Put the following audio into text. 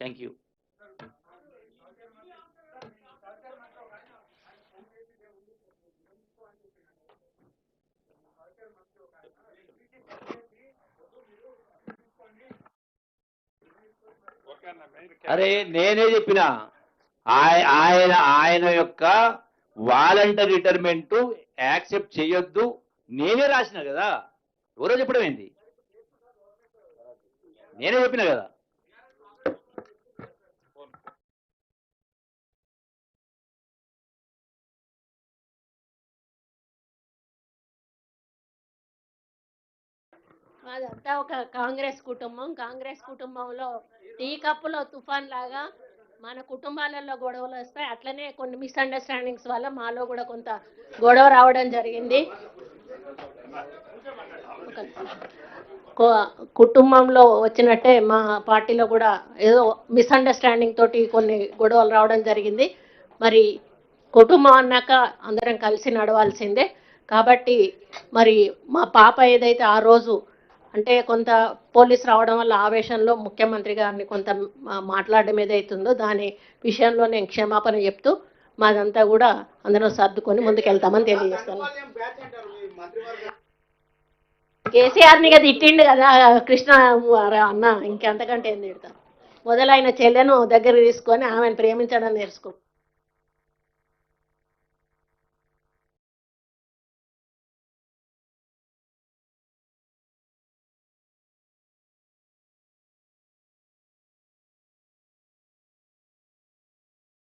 Thank you అరే నేనే చెప్పిన. ఆయ- ఆయన ఆయన యొక్క వాలంటరీ రిటైర్మెంట్ యాక్సెప్ట్ చేయొద్దు నేనే రాసిన కదా. ఎవరో చెప్పడం ఏంది? నేనే చెప్పిన కదా. అదంతా ఒక కాంగ్రెస్ కుటుంబం. కాంగ్రెస్ కుటుంబంలో టీ కప్పులో తుఫాన్ లాగా మన కుటుంబాలలో గొడవలు వస్తాయి. అట్లనే కొన్ని మిస్అండర్స్టాండింగ్స్ వల్ల మాలో కూడా కొంత గొడవ రావడం జరిగింది. కుటుంబంలో వచ్చినట్టే మా పార్టీలో కూడా ఏదో మిస్అండర్స్టాండింగ్ తోటి కొన్ని గొడవలు రావడం జరిగింది. మరి కుటుంబం అన్నాక అందరం కలిసి నడవాల్సిందే. కాబట్టి మరి మా పాప ఏదైతే ఆ రోజు అంటే కొంత పోలీస్ రావడం వల్ల ఆవేశంలో ముఖ్యమంత్రి గారిని కొంత మాట్లాడడం ఏదైతుందో దాని విషయంలో నేను క్షమాపణ చెప్తూ మాదంతా కూడా అందరం సర్దుకొని ముందుకెళ్తామని తెలియజేస్తాను. కేసీఆర్ని కదా తిట్టిండు కదా కృష్ణ అన్న ఇంకెంతకంటే ఏం తిడతారు? మొదలైన చెల్లెను దగ్గర తీసుకొని ఆమెను ప్రేమించడం నేర్చుకో